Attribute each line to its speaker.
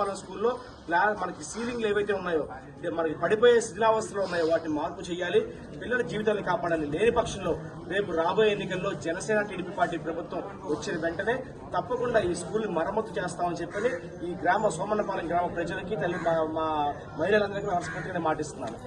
Speaker 1: మన స్కూల్లో మనకి సీలింగ్లు ఏవైతే ఉన్నాయో మనకి పడిపోయే శిథిలావస్థలు ఉన్నాయో వాటిని మార్పు చేయాలి. పిల్లల జీవితాన్ని కాపాడాలి. లేని పక్షంలో రేపు రాబోయే ఎన్నికల్లో జనసేన టీడీపీ పార్టీ ప్రభుత్వం వచ్చిన వెంటనే తప్పకుండా ఈ స్కూల్ మరమ్మతు చేస్తామని చెప్పని ఈ గ్రామ సోమన్నపాలెం గ్రామ ప్రజలకి తల్లి మా మా మహిళలందరికీ మనస్ఫూర్తిగా మాటిస్తున్నాను.